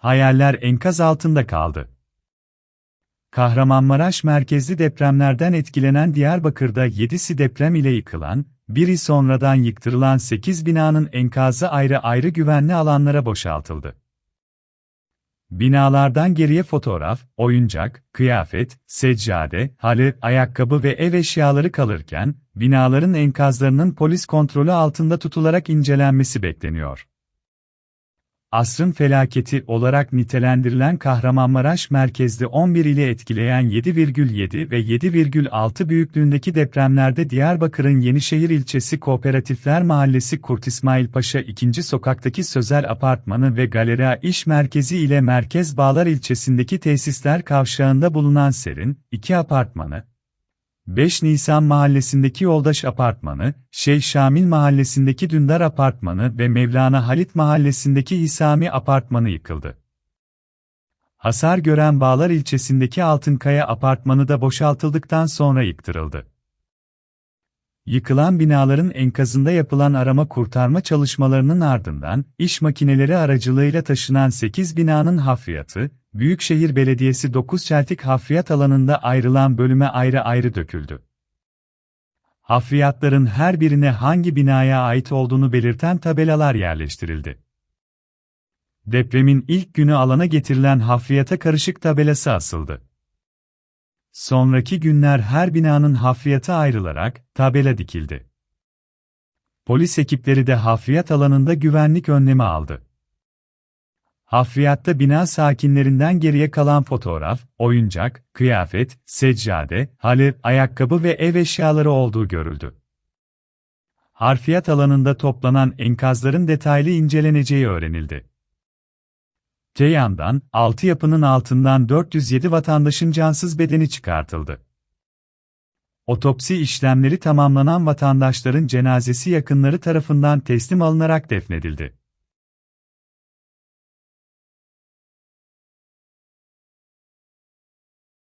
Hayaller enkaz altında kaldı. Kahramanmaraş merkezli depremlerden etkilenen Diyarbakır'da 7'si deprem ile yıkılan, biri sonradan yıktırılan 8 binanın enkazı ayrı ayrı güvenli alanlara boşaltıldı. Binalardan geriye fotoğraf, oyuncak, kıyafet, seccade, halı, ayakkabı ve ev eşyaları kalırken, binaların enkazlarının polis kontrolü altında tutularak incelenmesi bekleniyor. Asrın felaketi olarak nitelendirilen Kahramanmaraş merkezli 11 ile etkileyen 7,7 ve 7,6 büyüklüğündeki depremlerde Diyarbakır'ın Yenişehir ilçesi Kooperatifler Mahallesi Kurt İsmail Paşa 2. sokaktaki Sözel Apartmanı ve Galera İş Merkezi ile Merkez Bağlar ilçesindeki tesisler kavşağında bulunan Serin, 2 apartmanı, 5 Nisan Mahallesi'ndeki Yoldaş Apartmanı, Şeyh Şamil Mahallesi'ndeki Dündar Apartmanı ve Mevlana Halit Mahallesi'ndeki İsami Apartmanı yıkıldı. Hasar gören Bağlar ilçesindeki Altınkaya Apartmanı da boşaltıldıktan sonra yıktırıldı. Yıkılan binaların enkazında yapılan arama kurtarma çalışmalarının ardından, iş makineleri aracılığıyla taşınan 8 binanın hafriyatı, Büyükşehir Belediyesi 9 çeltik hafriyat alanında ayrılan bölüme ayrı ayrı döküldü. Hafriyatların her birine hangi binaya ait olduğunu belirten tabelalar yerleştirildi. Depremin ilk günü alana getirilen hafriyata karışık tabelası asıldı. Sonraki günler her binanın hafriyatı ayrılarak tabela dikildi. Polis ekipleri de hafriyat alanında güvenlik önlemi aldı. Hafriyatta bina sakinlerinden geriye kalan fotoğraf, oyuncak, kıyafet, seccade, halı, ayakkabı ve ev eşyaları olduğu görüldü. Harfiyat alanında toplanan enkazların detaylı inceleneceği öğrenildi. Te yandan, altı yapının altından 407 vatandaşın cansız bedeni çıkartıldı. Otopsi işlemleri tamamlanan vatandaşların cenazesi yakınları tarafından teslim alınarak defnedildi.